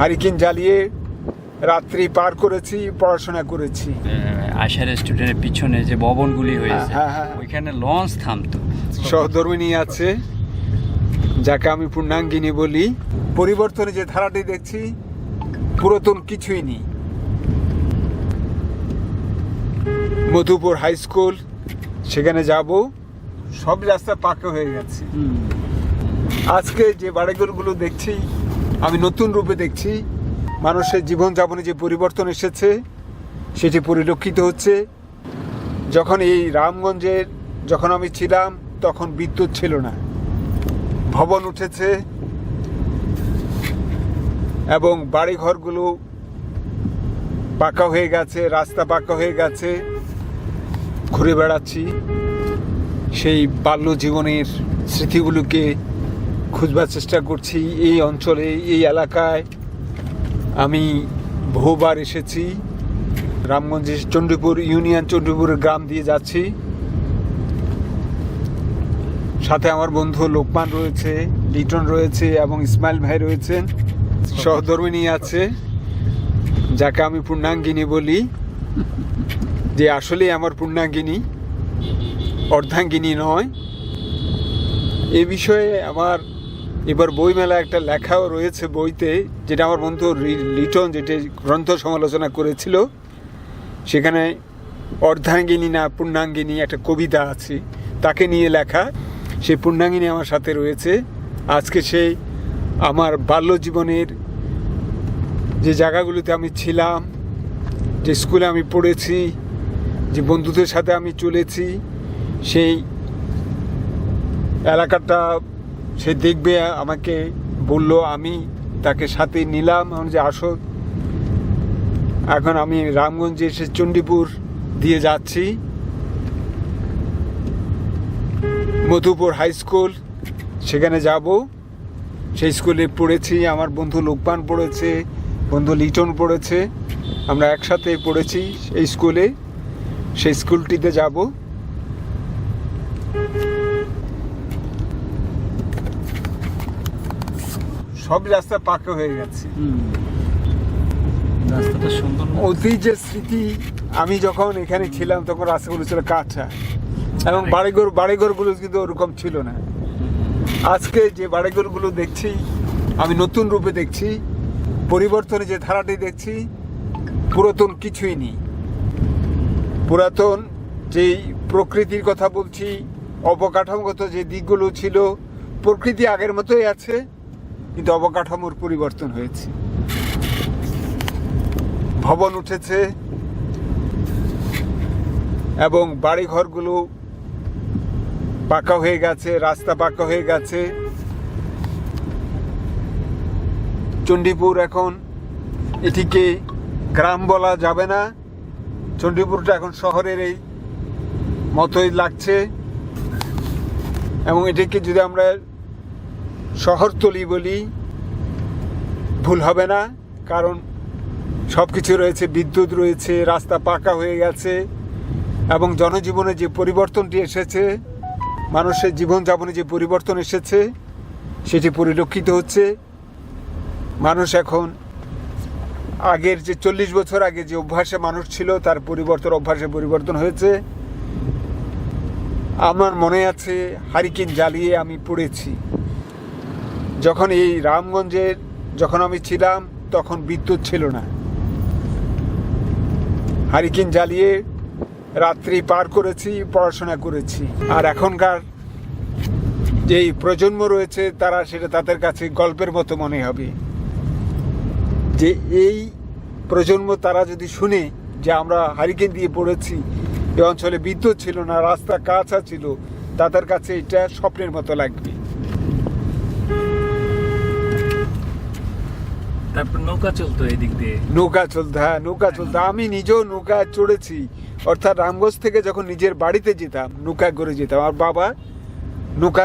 Hurricane জ্বালিয়ে রাত্রি পার করেছি পড়াশোনা করেছি। আশার স্টুডেন্টের পিছনে যে ভবনগুলি হয়েছে হ্যাঁ, হ্যাঁ। ওইখানে লঞ্চ থামতো। সহধর্মিনী আছে যাকে আমি পূর্ণাঙ্গিনী বলি। পরিবর্তনে যে ধারাটি দেখছি পুরাতন কিছুই নেই। মধুপুর হাই স্কুল সেখানে যাব সব রাস্তা পাকা হয়ে গেছে। আজকে যে বাড়িঘরগুলো দেখছি আমি নতুন রূপে দেখছি মানুষের জীবনযাপনে যে পরিবর্তন এসেছে, সেটি পরিলক্ষিত হচ্ছে। যখন এই রামগঞ্জের যখন আমি ছিলাম, তখন বিদ্যুৎ ছিল না। ভবন উঠেছে এবং বাড়িঘরগুলো পাকা হয়ে গেছে, রাস্তা পাকা হয়ে গেছে। ঘুরে বেড়াচ্ছি। সেই বাল্য জীবনের স্মৃতিগুলোকে খুঁজবার চেষ্টা করছি এই অঞ্চলে, এই এলাকায়। আমি বহুবার এসেছি। রামগঞ্জের চণ্ডীপুর ইউনিয়ন চণ্ডীপুরের গ্রাম দিয়ে যাচ্ছি। সাথে আমার বন্ধু লোকমান রয়েছে, লিটন রয়েছে এবং ইসমাইল ভাই রয়েছেন। সহধর্মিনী আছে, যাকে আমি পূর্ণাঙ্গিনী বলি, যে আসলে আমার পূর্ণাঙ্গিনী, অর্ধাঙ্গিনী নয়। এ বিষয়ে আমার এবার বইমেলা একটা লেখাও রয়েছে বইতে, যেটা আমার বন্ধু লিটন যেটি গ্রন্থ সমালোচনা করেছিল। সেখানে অর্ধাঙ্গিনী না পূর্ণাঙ্গিনী একটা কবিতা আছে, তাকে নিয়ে লেখা। সেই পূর্ণাঙ্গিনী আমার সাথে রয়েছে। আজকে সেই আমার বাল্য জীবনের যে জায়গাগুলোতে আমি ছিলাম, যে স্কুলে আমি পড়েছি, যে বন্ধুদের সাথে আমি চলেছি, সেই এলাকাটা সে দেখবে, আমাকে বলল, আমি তাকে সাথে নিলাম যে আসো এখন আমি রামগঞ্জে এসে চণ্ডীপুর দিয়ে যাচ্ছি। মধুপুর হাই স্কুল, সেখানে যাব। সেই স্কুলে পড়েছি, আমার বন্ধু লোকপান পড়েছে, বন্ধু লিটন পড়েছে, আমরা একসাথে পড়েছি এই স্কুলে। সেই স্কুলটিতে যাব। সব রাস্তা পাকা হয়ে গেছে। রাস্তাটা অতি যে স্মৃতি আমি যখন এখানে ছিলাম তখন রাস্তাগুলো ছিল কাঁচা। এবং বাড়িঘর বাড়িঘরগুলো কিন্তু ওরকম ছিল না। আজকে যে বাড়িঘরগুলো দেখছি আমি নতুন রূপে দেখছি পরিবর্তনে যে ধারাটি দেখছি পুরাতন কিছুই নেই। পুরাতন যেই প্রকৃতির কথা বলছি অবকাঠামোগত যে দিকগুলো ছিল প্রকৃতি আগের মতোই আছে কিন্তু অবকাঠামোর পরিবর্তন হয়েছে। ভবন উঠেছে এবং বাড়িঘরগুলো পাকা হয়ে গেছে, রাস্তা পাকা হয়ে গেছে। চণ্ডীপুর এখন এটিকে গ্রাম বলা যাবে না। চণ্ডীপুরটা এখন শহরের এই মতোই লাগছে। এবং এটিকে যদি আমরা শহরতলি বলি ভুল হবে না, কারণ সব কিছু রয়েছে, বিদ্যুৎ রয়েছে, রাস্তা পাকা হয়ে গেছে, এবং জনজীবনে যে পরিবর্তনটি এসেছে, মানুষের জীবনযাপনে যে পরিবর্তন এসেছে, সেটি পরিলক্ষিত হচ্ছে। মানুষ এখন আগের যে চল্লিশ বছর আগে যে অভ্যাসে মানুষ ছিল, তার পরিবর্তন, অভ্যাসে পরিবর্তন হয়েছে। আমার মনে আছে, হারিকেন জ্বালিয়ে আমি পড়েছি। যখন এই রামগঞ্জে যখন আমি ছিলাম, তখন বিদ্যুৎ ছিল না। হারিকেন জ্বালিয়ে রাত্রি পার করেছি, পড়াশোনা করেছি। আর এখনকার যেই প্রজন্ম রয়েছে, তারা সেটা তাদের কাছে গল্পের মতো মনে হবে। যে এই প্রজন্ম তারা যদি শুনে যে আমরা হারিকেন দিয়ে পড়েছি, এই অঞ্চলে বিদ্যুৎ ছিল না, রাস্তা কাঁচা ছিল, তাদের কাছে এটা স্বপ্নের মতো লাগবে। তারপর নৌকা চলতো এদিক দিয়ে। নৌকা চলতো হ্যাঁ নৌকা চলতো। আমি নিজেও নৌকা চড়েছি। অর্থাৎ রামগঞ্জ থেকে যখন নিজের বাড়িতে যেতাম নৌকা করে যেতাম। আর বাবা নৌকা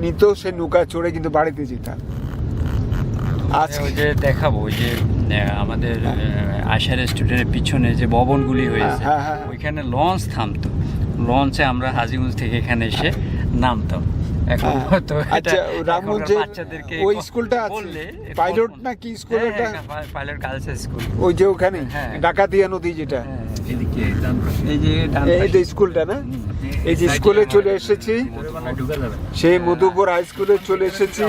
নিত সে নৌকা চড়ে কিন্তু বাড়িতে যেতাম। আজ ওই যে দেখাবো ওই যে আমাদের আহ, আশার স্টুডেন্টের পিছনে যে ভবনগুলি হয়েছে হ্যাঁ, হ্যাঁ। ওইখানে লঞ্চ থামতো। লঞ্চে আমরা হাজিগঞ্জ থেকে এখানে এসে নামতাম। এখন। আচ্ছা রামগঞ্জে এখনকার ওই স্কুলটা আছে পাইলট না কি স্কুল পাইলট গার্লস স্কুল ওই যে ওখানে। ডাকাতিয়া নদী যেটা হ্যাঁ। এই যে। স্কুলটা না এই যে স্কুলে চলে এসেছি। সেই মধুপুর হাই স্কুলে চলে এসেছি